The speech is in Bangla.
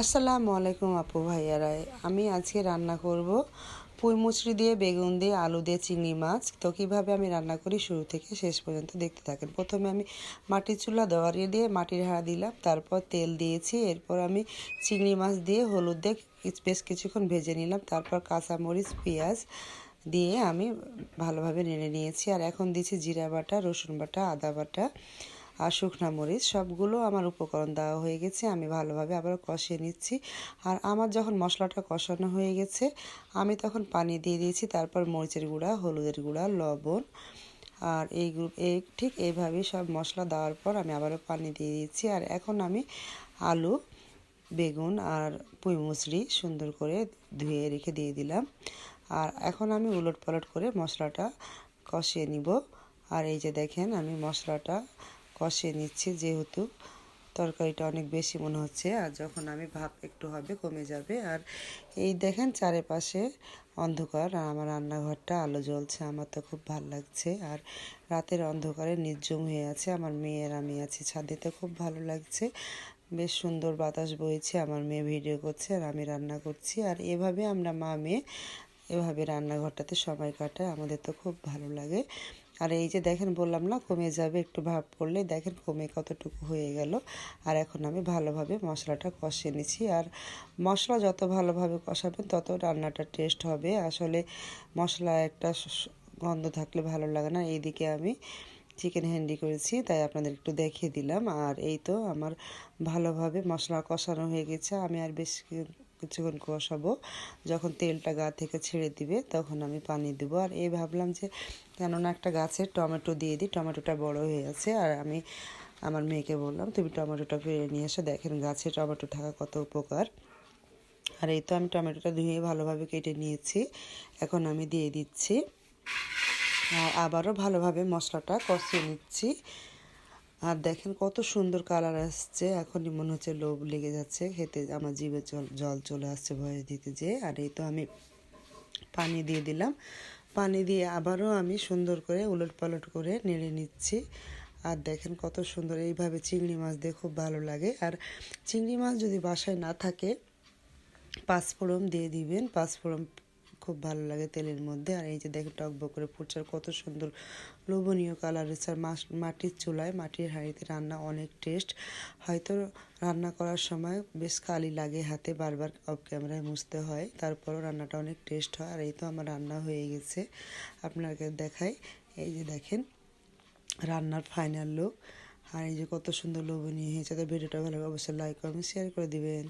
আসসালামু আলাইকুম আপু ভাইয়ারা, আমি আজকে রান্না করব পুঁই মুচড়ি দিয়ে বেগুন দিয়ে আলু দিয়ে চিংড়ি মাছ। তো কীভাবে আমি রান্না করি শুরু থেকে শেষ পর্যন্ত দেখতে থাকেন। প্রথমে আমি মাটির চুলা দেওয়ারিয়ে দিয়ে মাটির হাড়া দিলাম, তারপর তেল দিয়েছি, এরপর আমি চিংড়ি মাছ দিয়ে হলুদ দিয়ে বেশ কিছুক্ষণ ভেজে নিলাম, তারপর কাঁচামরিচ, পেঁয়াজ দিয়ে আমি ভালোভাবে নেড়ে নিয়েছি। আর এখন দিয়েছি জিরা বাটা, রসুন বাটা, আদা বাটা। আর শুকনা মরিচ, সবগুলো আমার উপকরণ দেওয়া হয়ে গেছে, আমি ভালোভাবে আবার কষিয়ে নিচ্ছি। আর আমার যখন মশলাটা কষানো হয়ে গেছে, আমি তখন পানি দিয়ে দিয়েছি, তারপর মরিচের গুঁড়া, হলুদের গুঁড়া, লবণ। আর এই এই ঠিক এইভাবেই সব মশলা দেওয়ার পর আমি আবারও পানি দিয়ে দিয়েছি। আর এখন আমি আলু, বেগুন আর পুঁই মুচড়ি সুন্দর করে ধুয়ে রেখে দিয়ে দিলাম। আর এখন আমি উলট পালট করে মশলাটা কষিয়ে নিব। আর এই যে দেখেন, আমি মশলাটা কষিয়ে নিচ্ছি যেহেতু তরকারিটা অনেক বেশি মনে হচ্ছে, আর যখন আমি ভাব একটু হবে কমে যাবে। আর এই দেখেন চারিপাশে অন্ধকার, আর আমার রান্নাঘরটা আলো জ্বলছে, আমার তো খুব ভালো লাগছে। আর রাতের অন্ধকারে নির্জম হয়ে আছে আমার মেয়ের আমি আছি ছাদেতে খুব ভালো লাগছে। বেশ সুন্দর বাতাস বইছে, আমার মেয়ে ভিডিও করছে, আর আমি রান্না করছি। আর এভাবে আমরা মা মেয়ে এভাবে রান্নাঘরটাতে সময় কাটায়, আমাদের তো খুব ভালো লাগে। আর এই যে দেখেন বললাম না, কমে যাবে একটু ভাব পড়লে দেখেন কমে কতটুকু হয়ে গেল। আর এখন আমি ভালোভাবে মশলাটা কষিয়ে নিচ্ছি। আর মশলা যত ভালোভাবে কষাবেন, তত রান্নাটা টেস্ট হবে। আসলে মশলা একটা গন্ধ থাকলে ভালো লাগে না। এইদিকে আমি চিকেন হ্যান্ডি করেছি, তাই আপনাদের একটু দেখিয়ে দিলাম। আর এই তো আমার ভালোভাবে মশলা কষানো হয়ে গেছে। আমি আর বেশ কিছুক্ষণ কষাবো। যখন তেলটা গা থেকে ছেড়ে দিবে, তখন আমি পানি দেবো। আর এই ভাবলাম যে, কেননা একটা গাছের টমেটো দিয়ে দিই, টমেটোটা বড় হয়ে আছে। আর আমি আমার মেয়েকে বললাম, তুমি টমেটোটা ফিরে নিয়ে এসে। দেখেন গাছে টমেটো থাকা কত উপকার। আর এই তো আমি টমেটোটা ধুয়ে ভালোভাবে কেটে নিয়েছি। এখন আমি দিয়ে দিচ্ছি। আর আবারও ভালোভাবে মশলাটা কষিয়ে নিচ্ছি। আর দেখেন কত সুন্দর কালার আসছে। এখনই মনে হচ্ছে লোভ লেগে যাচ্ছে। খেতে, আমার জিভে জল জল চলে আসছে ভয়ে দিতে যেয়ে। আর এই তো আমি পানি দিয়ে দিলাম। পানি দিয়ে আবারও আমি সুন্দর করে উলট পালট করে নেড়ে নিচ্ছি। আর দেখেন কত সুন্দর এইভাবে চিংড়ি মাছ দিয়ে খুব ভালো লাগে। আর চিংড়ি মাছ যদি বাসায় না থাকে পাঁচফোড়ন দিয়ে দিবেন। পাঁচফোড়ন খুব ভালো লাগে তেলের মধ্যে। আর এই যে দেখেন টকবক করে ফুটছে আর কত সুন্দর লোভনীয় কালার হচ্ছে আর মাটির চুলায়, মাটির হাঁড়িতে রান্না অনেক টেস্ট হয়তো রান্না করার সময় বেশ কালি লাগে হাতে, বারবার অফ ক্যামেরায় মুছতে হয়, তারপরও রান্নাটা অনেক টেস্ট হয়। আর এই তো আমার রান্না হয়ে গেছে। আপনাকে দেখাই, এই যে দেখেন, রান্নার ফাইনাল লুক আর এই যে কত সুন্দর লোভনীয় হয়েছে, তো ভিডিওটা ভালো অবশ্যই লাইক করবেন শেয়ার করে দিবেন।